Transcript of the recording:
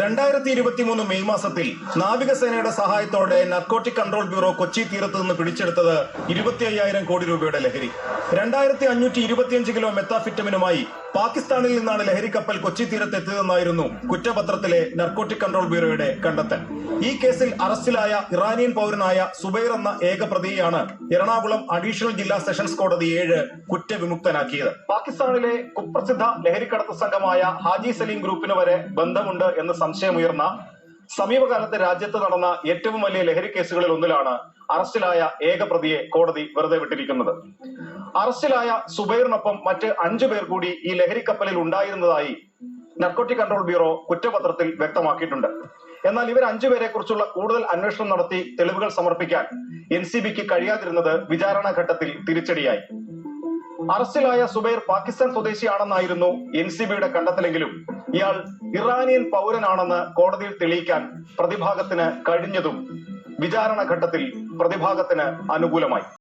രണ്ടായിരത്തി ഇരുപത്തി മൂന്ന് മെയ് മാസത്തിൽ നാവികസേനയുടെ സഹായത്തോടെ നർക്കോട്ടിക് കൺട്രോൾ ബ്യൂറോ കൊച്ചി തീരത്ത് നിന്ന് പിടിച്ചെടുത്തത് ഇരുപത്തി അയ്യായിരം കോടി രൂപയുടെ ലഹരി. രണ്ടായിരത്തി അഞ്ഞൂറ്റി ഇരുപത്തിയഞ്ച് കിലോ മെത്താഫിറ്റമിനുമായി പാകിസ്ഥാനിൽ നിന്നാണ് ലഹരി കപ്പൽ കൊച്ചി തീരത്ത് എത്തിയതെന്നായിരുന്നു കുറ്റപത്രത്തിലെ നർക്കോട്ടിക് കൺട്രോൾ ബ്യൂറോയുടെ കണ്ടെത്തൽ. ഈ കേസിൽ അറസ്റ്റിലായ ഇറാനിയൻ പൗരനായ സുബൈർ എന്ന ഏക പ്രതിയെയാണ് എറണാകുളം അഡീഷണൽ ജില്ലാ സെഷൻസ് കോടതി ഏഴ് കുറ്റവിമുക്തനാക്കിയത്. പാകിസ്ഥാനിലെ കുപ്രസിദ്ധ ലഹരിക്കടത്ത് സംഘമായ ഹാജി സലീം ഗ്രൂപ്പിന് വരെ ബന്ധമുണ്ട് എന്ന് സംശയമുയർന്ന സമീപകാലത്ത് രാജ്യത്ത് നടന്ന ഏറ്റവും വലിയ ലഹരി കേസുകളിൽ ഒന്നിലാണ് അറസ്റ്റിലായ ഏക പ്രതിയെ കോടതി വെറുതെ വിട്ടിരിക്കുന്നത്. അറസ്റ്റിലായ സുബൈറിനൊപ്പം മറ്റ് അഞ്ചു പേർ കൂടി ഈ ലഹരി കപ്പലിൽ ഉണ്ടായിരുന്നതായി നർക്കോട്ടിക് കൺട്രോൾ ബ്യൂറോ കുറ്റപത്രത്തിൽ വ്യക്തമാക്കിയിട്ടുണ്ട്. എന്നാൽ ഇവർ അഞ്ചുപേരെ കുറിച്ചുള്ള കൂടുതൽ അന്വേഷണം നടത്തി തെളിവുകൾ സമർപ്പിക്കാൻ എൻ സി ബിക്ക് കഴിയാതിരുന്നത് വിചാരണ ഘട്ടത്തിൽ തിരിച്ചടിയായി. അറസ്റ്റിലായ സുബൈർ പാകിസ്ഥാൻ സ്വദേശിയാണെന്നായിരുന്നു എൻ സി ബിയുടെ കണ്ടെത്തലെങ്കിലും ഇയാൾ ഇറാനിയൻ പൗരനാണെന്ന് കോടതിയിൽ തെളിയിക്കാൻ പ്രതിഭാഗത്തിന് കഴിഞ്ഞതും വിചാരണ ഘട്ടത്തിൽ പ്രതിഭാഗത്തിന് അനുകൂലമായി.